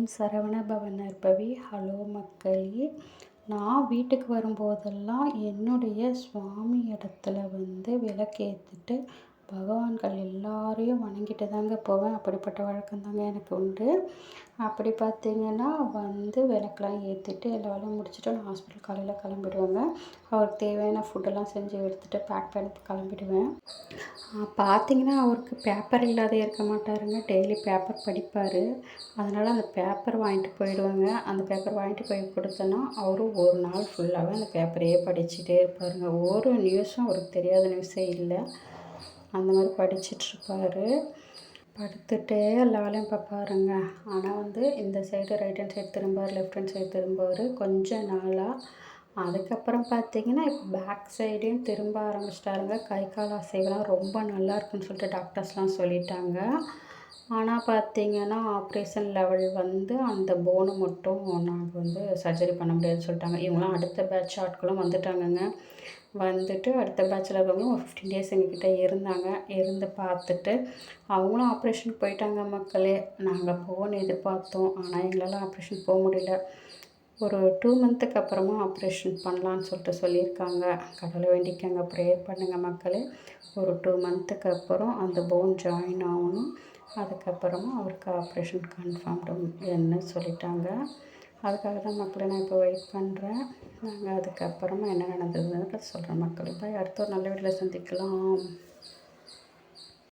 ஓம் Saravana பவனர்பவி hello மக்களே நான் வீட்டுக்கு வரும்போதெல்லாம் என்னுடைய சுவாமி இடத்துல வந்து விளக்கேற்றிட்டு பகவான்கள் எல்லாரையும் வணங்கிட்டு தாங்க போவேன். அப்படிப்பட்ட வழக்கம் தாங்க எனக்கு உண்டு. அப்படி பார்த்திங்கன்னா வந்து விளக்கெலாம் ஏற்றிட்டு எல்லா வேலையும் முடிச்சுட்டு நான் ஹாஸ்பிட்டல் காலையில் கிளம்பிடுவேங்க. அவருக்கு தேவையான ஃபுட்டெல்லாம் செஞ்சு எடுத்துகிட்டு பேக் பண்ணி கிளம்பிடுவேன். பார்த்திங்கன்னா அவருக்கு பேப்பர் இல்லாத இருக்க மாட்டாருங்க. டெய்லி பேப்பர் படிப்பார். அதனால் அந்த பேப்பர் வாங்கிட்டு போயிடுவாங்க. அந்த பேப்பர் வாங்கிட்டு போய் கொடுத்தோன்னா அவரும் ஒரு நாள் ஃபுல்லாகவே அந்த பேப்பரையே படிச்சுட்டே இருப்பாருங்க. ஒரு நியூஸும் அவருக்கு தெரியாத நியூஸே இல்லை. அந்த மாதிரி படிச்சிட்ருப்பாரு. படுத்துகிட்டே எல்லா வேலையும் பார்ப்பாருங்க ஆனால் வந்து இந்த சைடு ரைட் ஹேண்ட் சைடு திரும்புவார் லெஃப்ட் ஹேண்ட் சைடு திரும்புவார் கொஞ்ச நாளாக அதுக்கப்புறம் பார்த்தீங்கன்னா இப்போ பேக் சைடையும் திரும்ப ஆரம்பிச்சிட்டாருங்க. கை கால் அசைவெல்லாம் ரொம்ப நல்லா இருக்குன்னு சொல்லிட்டு டாக்டர்ஸ்லாம் சொல்லிட்டாங்க. ஆனால் பார்த்திங்கன்னா ஆப்ரேஷன் லெவல் வந்து அந்த போனை மட்டும் நாங்கள் வந்து சர்ஜரி பண்ண முடியாதுன்னு சொல்லிட்டாங்க. இவங்களாம் அடுத்த பேட்ச் ஆட்களும் வந்துட்டாங்கங்க. வந்துட்டு அடுத்த பேட்சில் இருக்கவங்களும் ஒரு ஃபிஃப்டீன் டேஸ் எங்ககிட்ட இருந்தாங்க. இருந்து பார்த்துட்டு அவங்களும் ஆப்ரேஷனுக்கு போயிட்டாங்க மக்களே. நாங்கள் போகணும்னு எதிர்பார்த்தோம். ஆனால் எங்களால் ஆப்ரேஷன் போக முடியல. ஒரு டூ மந்த்துக்கு அப்புறமா ஆப்ரேஷன் பண்ணலான்னு சொல்லிட்டு சொல்லியிருக்காங்க. கடவுளை வேண்டிக்கங்க ப்ரேயர் பண்ணுங்கள் மக்களே. ஒரு டூ மந்த்துக்கு அப்புறம் அந்த போன் ஜாயின் ஆகணும். அதுக்கப்புறமா அவருக்கு ஆப்ரேஷன் கன்ஃபார்ம்டுன்னு சொல்லிட்டாங்க. அதுக்காக தான் மக்களை நான் இப்போ வெயிட் பண்ணுறேன் நாங்கள் அதுக்கப்புறமா என்ன நடந்ததுன்னு சொல்கிறேன் மக்களுக்கு அடுத்த ஒரு நல்ல வீட்டில் சந்திக்கலாம்.